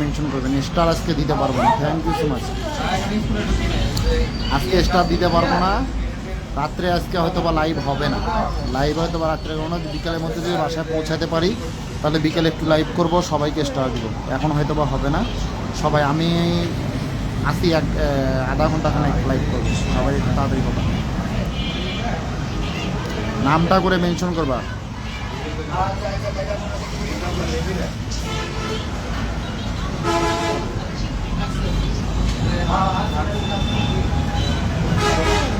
Mention করবেন star আজকে দিতে পারব না। থ্যাংক ইউ সো মাচ আজকে স্টার দিতে পারব না। রাত্রে আজকে হয়তো বা লাইভ হবে না। লাইভ হয়তো বা রাত্রে কোনো বিকালের মধ্যে যদি বাসায় পৌঁছাতে পারি, তাহলে বিকেলে একটু লাইভ করব, সবাইকে স্টার দিব। এখন হয়তো বা হবে না। সবাই, আমি আসি এক আধা ঘণ্টা খানে লাইভ করব। সবাই একটু তাড়াতাড়ি হবে। নামটা করে মেনশন করবা।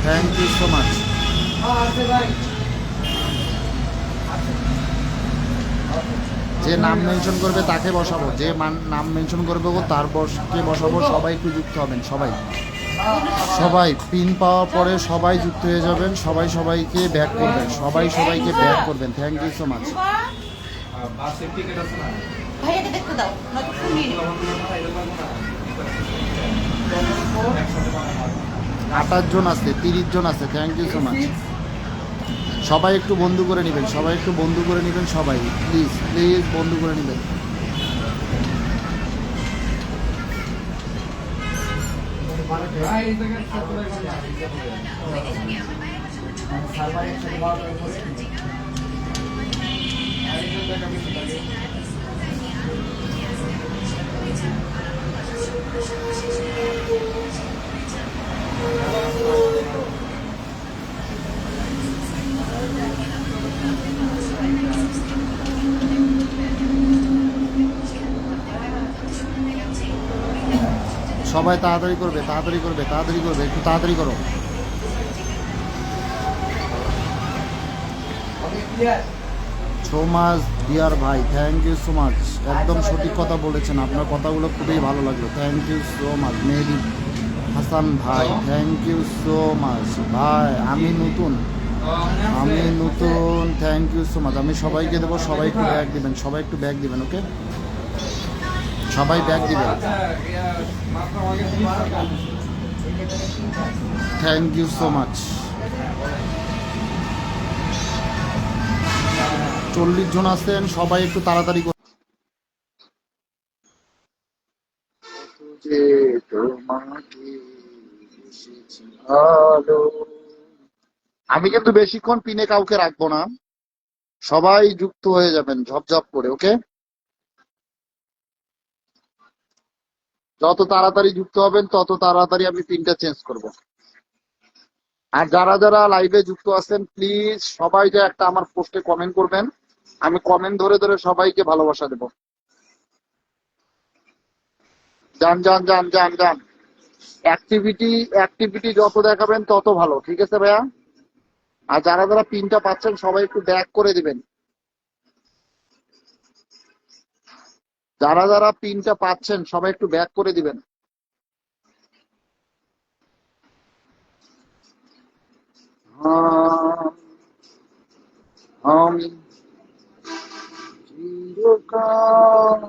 থ্যাংক ইউ সো মাচ যে নাম মেনশন করবে তাকে বসাবো, যে নাম মেনশন করবে তার বসকে বসাবো, সবাই একটু যুক্ত হবেন, সবাই। সবাই পিন পাওয়ার পরে সবাই যুক্ত হয়ে যাবেন, সবাই সবাইকে ব্যাক করবেন, সবাই সবাইকে ব্যাক করবেন। থ্যাংক ইউ সো মাচ ভাইয়াকে দেখতে দাও, নয়তো আঠাশ জন আছে, তিরিশ জন আছে থ্যাংক ইউ সো মাচ সবাই একটু বন্ধু করে নেবেন, সবাই একটু বন্ধু করে নেবেন সবাই প্লিজ প্লিজ বন্ধু করে নেবেন। সবাই তাড়াতাড়ি করবে তাড়াতাড়ি করবে তাড়াতাড়ি করবে, একটু তাড়াতাড়ি করো। সো মাচ ডিয়ার ভাই থ্যাংক ইউ সো মাচ একদম সঠিক কথা বলেছেন, আপনার কথাগুলো খুবই ভালো লাগল। Thank you so much Mehedi Hasan ভাই থ্যাংক ইউ সো মাচ ভাই, আমি নতুন আমি নতুন থ্যাংক ইউ সো মাচ আমি সবাইকে দেবো, সবাই একটু ব্যাগ দেবেন, সবাই একটু ব্যাগ দেবেন ওকে সবাই ব্যাগ দিবেন থ্যাংক ইউ সো মাচ চল্লিশ জন আছেন, সবাই একটু তাড়াতাড়ি করুন। আমি কিন্তু বেশিক্ষণ পিনে কাউকে রাখব না। সবাই যুক্ত হয়ে যাবেন, ঝপঝপ করে ওকে যত তাড়াতাড়ি যুক্ত হবেন, তত তাড়াতাড়ি আমি পিনটা চেঞ্জ করব। আর যারা যারা লাইভে যুক্ত আছেন প্লিজ সবাই যে একটা আমার পোস্টে কমেন্ট করবেন। আমি কমেন্ট ধরে ধরে সবাইকে ভালোবাসা দেব। যান যান যান যান যান। অ্যাক্টিভিটি অ্যাক্টিভিটি যত দেখাবেন তত ভালো, ঠিক আছে ভাইয়া? আর যারা যারা পিনটা পাচ্ছেন, সবাই একটু ব্যাক করে দিবেন। যারা যারা পিনটা পাচ্ছেন সবাই একটু ব্যাক করে দিবেন। আম, চিরকাল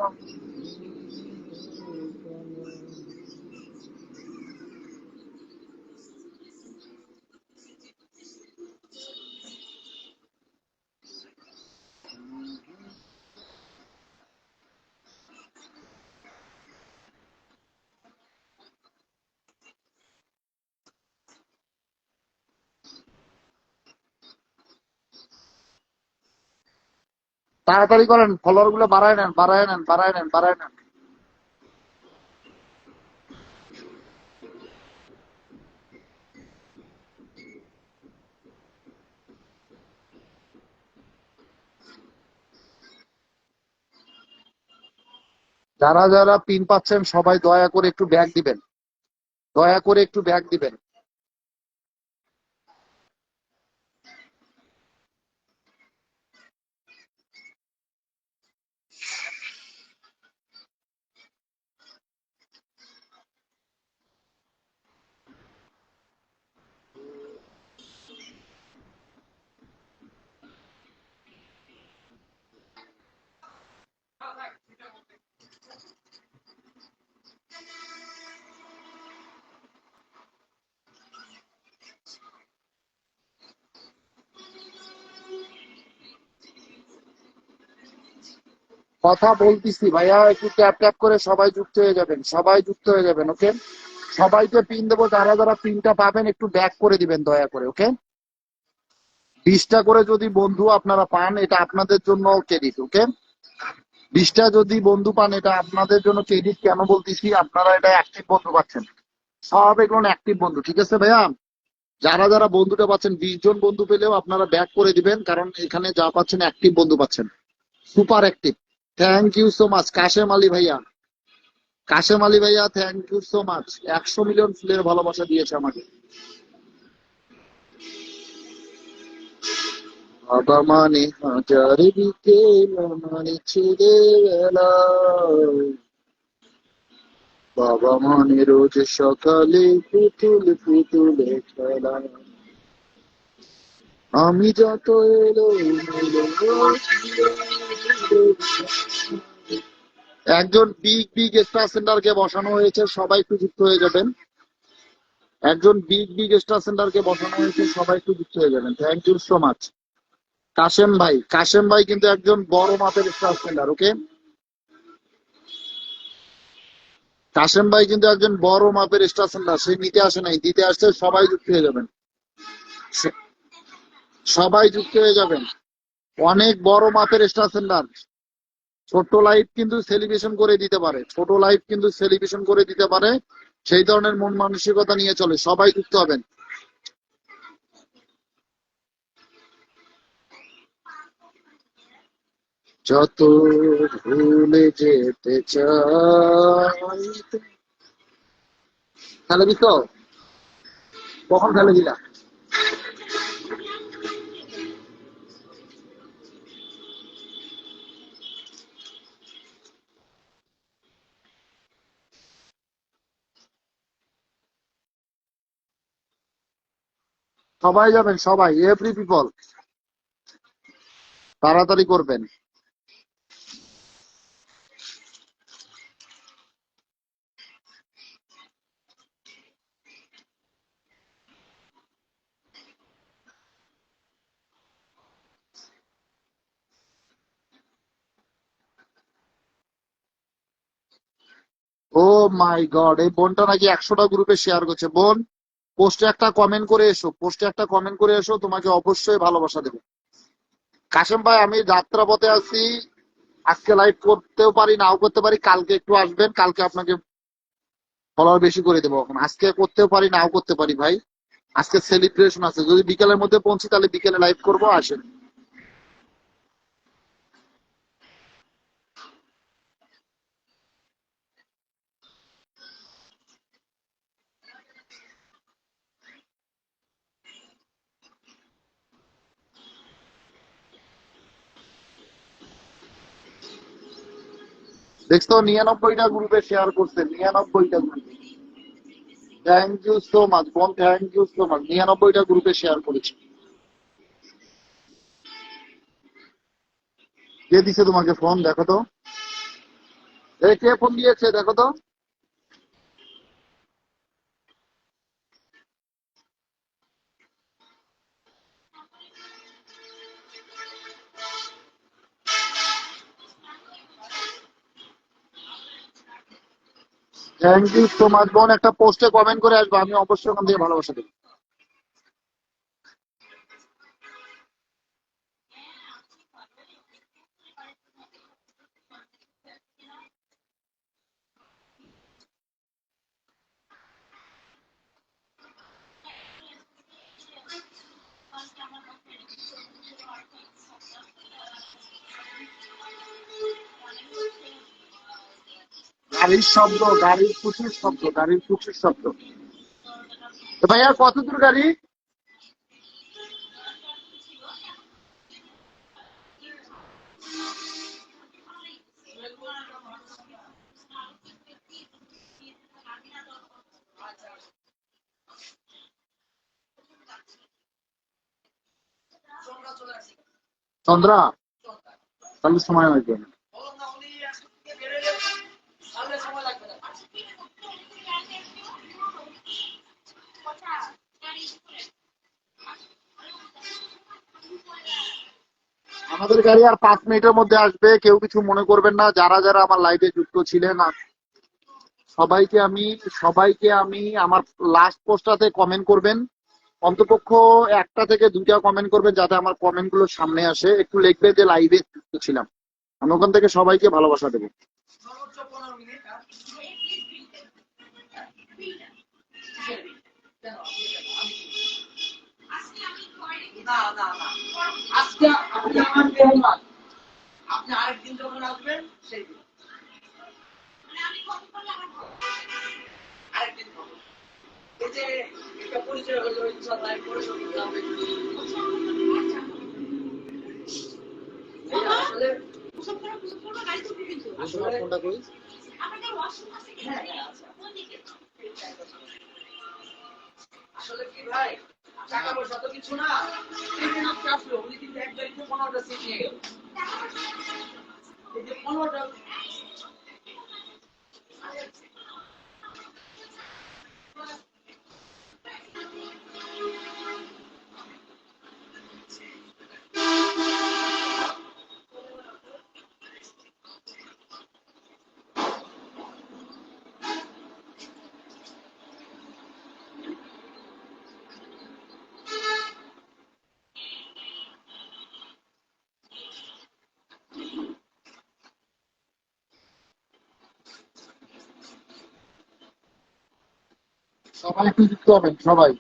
তাড়াতাড়ি করেন ফলোয়ারগুলো বাড়ায় নেন বাড়ায় নেন বাড়ায় নেন বাড়ায় নেন। যারা যারা পিন পাচ্ছেন, সবাই দয়া করে একটু ব্যাগ দিবেন। দয়া করে একটু ব্যাগ দিবেন। কথা বলতেছি, ভাইয়া, একটু ট্যাপ ট্যাপ করে সবাই যুক্ত হয়ে যাবেন, সবাই যুক্ত হয়ে যাবেন ওকে সবাইকে পিন দেবো, যারা যারা পিনটা পাবেন, একটু ব্যাক করে দিবেন দয়া করে ওকে বিশটা করে যদি বন্ধু আপনারা পান, এটা আপনাদের জন্য ক্রেডিট ওকে বিশটা যদি বন্ধু পান, এটা আপনাদের জন্য ক্রেডিট কেন বলতেছি, আপনারা এটা অ্যাক্টিভ বন্ধু পাচ্ছেন। সব এগুলো অ্যাক্টিভ বন্ধু, ঠিক আছে ভাইয়া? যারা যারা বন্ধুটা পাচ্ছেন, বিশ জন বন্ধু পেলেও আপনারা ব্যাক করে দিবেন, কারণ এখানে যা পাচ্ছেন অ্যাক্টিভ বন্ধু পাচ্ছেন। Super active thank you so much Kashem Ali ভাইয়া। কাশেম আলী ভাইয়া থ্যাংক ইউ সো মাচ একশো মিলিয়ন ফুলের ভালোবাসা দিয়েছে আমাকে। বাবা মানে হাজার বিকেল মানে বাবা মানে রোজ সকালে পুতুল পুতুলে খেলা। আমি যত এলো একজন বিগ বিগ স্টার সেন্টারকে বসানো হয়েছে, সবাই একটু যুক্ত হয়ে যাবেন। একজন বিগ বিগ স্টার সেন্টারকে বসানো হয়েছে, সবাই একটু যুক্ত হয়ে যাবেন। Thank you so much Kashem ভাই কাশেম ভাই কিন্তু একজন বড় মাপের স্টার সেন্টার ওকে কাশেম ভাই কিন্তু একজন বড় মাপের স্টার সেন্টার সে নিতে আসে নাই, দিতে আসছে সবাই যুক্ত হয়ে যাবেন। সবাই যুক্ত হয়ে যাবেন। অনেক বড় মাপের স্টার সেন্টার ছোট লাইভ কিন্তু সেলিব্রেশন করে দিতে পারে। ছোট লাইভ কিন্তু সেলিব্রেশন করে দিতে পারে। সেই ধরনের মন মানসিকতা নিয়ে চলে। সবাই যুক্ত হবেন। যত ভুলে যেতে চাই। খেলে দিত? কখন খেলে দিলা? সবাই যাবেন, সবাই এভরি পিপল তাড়াতাড়ি করবেন। ও মাই গড এই বোনটা নাকি একশোটা গ্রুপে শেয়ার করছে। বোন পোস্টে একটা কমেন্ট করে এসো পোস্টে একটা কমেন্ট করে এসো, তোমাকে অবশ্যই ভালোবাসা দেবো। কাশেম ভাই, আমি যাত্রাপথে আছি, আজকে লাইভ করতেও পারি, নাও করতে পারি, কালকে একটু আসবেন, কালকে আপনাকে ফলোয়ার বেশি করে দেবো এখন। আজকে করতেও পারি, নাও করতে পারি ভাই। আজকে সেলিব্রেশন আছে, যদি বিকেলের মধ্যে পৌঁছি তাহলে বিকেলে লাইভ করব, আসেন। দেখছ, নিরানব্বইটা গ্রুপে শেয়ার করছে, নিরানব্বইটা গ্রুপে থ্যাংক ইউ সো মাচ বোন থ্যাংক ইউ সো মাচ নিরানব্বইটা গ্রুপে শেয়ার করেছে। কে দিছে তোমাকে ফোন দেখো তো। এই কে ফোন দিয়েছে? দেখো তো। থ্যাংক ইউ সো মাচ বোন। একটা পোস্টে কমেন্ট করে আসব, আমি অবশ্যই ওখান থেকে ভালোবাসা দেবো। গাড়ির শব্দ, গাড়ির খুশির শব্দ, গাড়ির খুশির শব্দ। ভাইয়া, কত দূর গাড়ি? চন্দ্রা, তাহলে সময় লাগবে। না গাড়ি আর পাঁচ মিনিটের মধ্যে আসবে, কেউ কিছু মনে করবেন না, যারা যারা আমার লাইভে যুক্ত ছিলেন সবাইকে আমি সবাইকে আমি আমার লাস্ট পোস্টটাতে কমেন্ট করবেন। অন্তপক্ষ একটা থেকে দুইটা কমেন্ট করবেন, যাতে আমার কমেন্টগুলো সামনে আসে। একটু লিখবে যে লাইভে যুক্ত ছিলাম। আমি ওখান থেকে সবাইকে ভালোবাসা দেবো। না না না। আজকে আপনি আমার মেহমান। আপনি আরেকদিন যখন আসবেন সেই দিন। আরেকদিন এই যে একটা পরিচয় হলো ইনশাল্লাহ পরিচয় হবে আসলে আসলে ফোনটা করি। আসলে কি ভাই? টাকা পয়সা তো কিছু না। আসলো উনি কিন্তু পনেরোটা সিট নিয়ে গেল। এই সবাই একটু যুক্ত হবেন সবাই।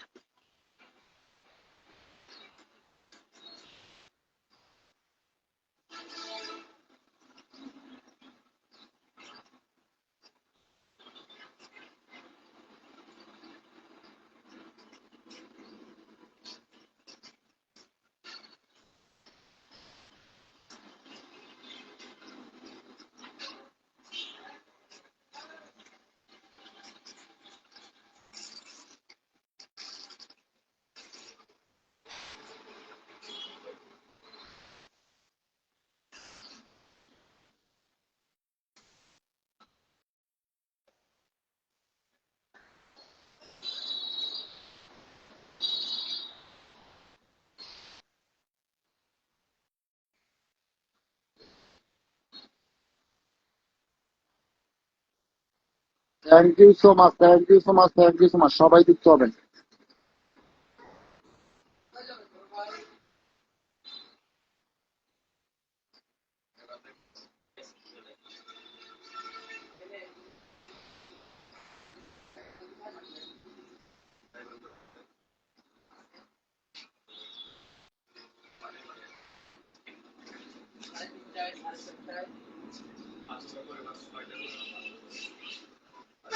Thank you so much thank you so much thank you so much সবাই যুক্ত হবেন।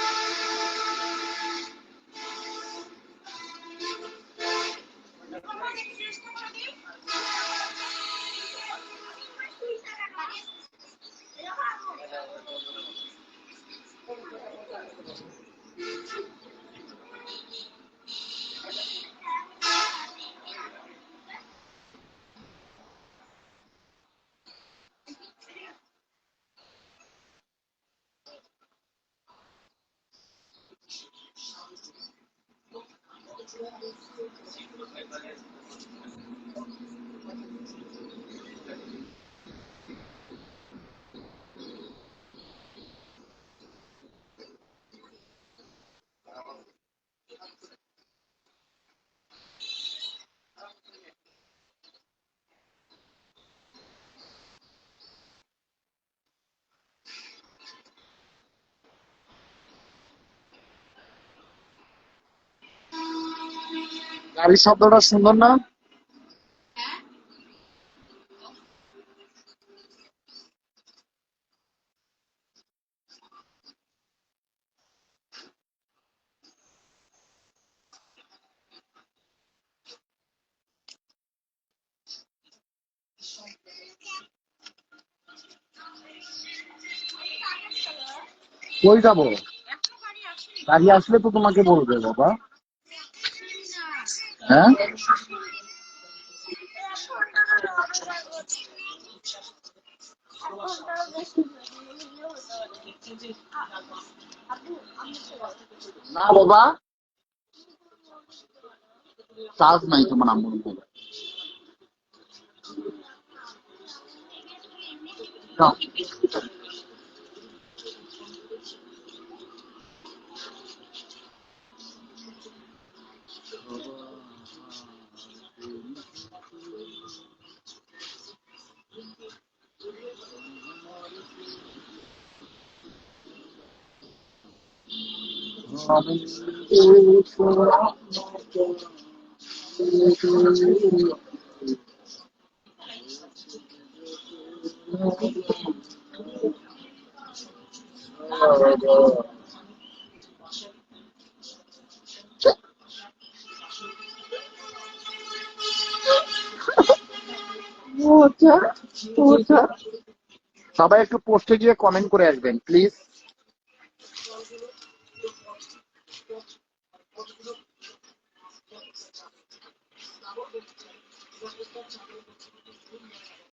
you গাড়ির শব্দটা সুন্দর না? কই যাব? গাড়ি আসলে তো তোমাকে বলবে বাবা। হ্যাঁ? না বাবা। চার্জ নাই তোমার আম্মুর মোবাইল সবাই একটু পোস্টে গিয়ে কমেন্ট করে আসবেন প্লিজ sports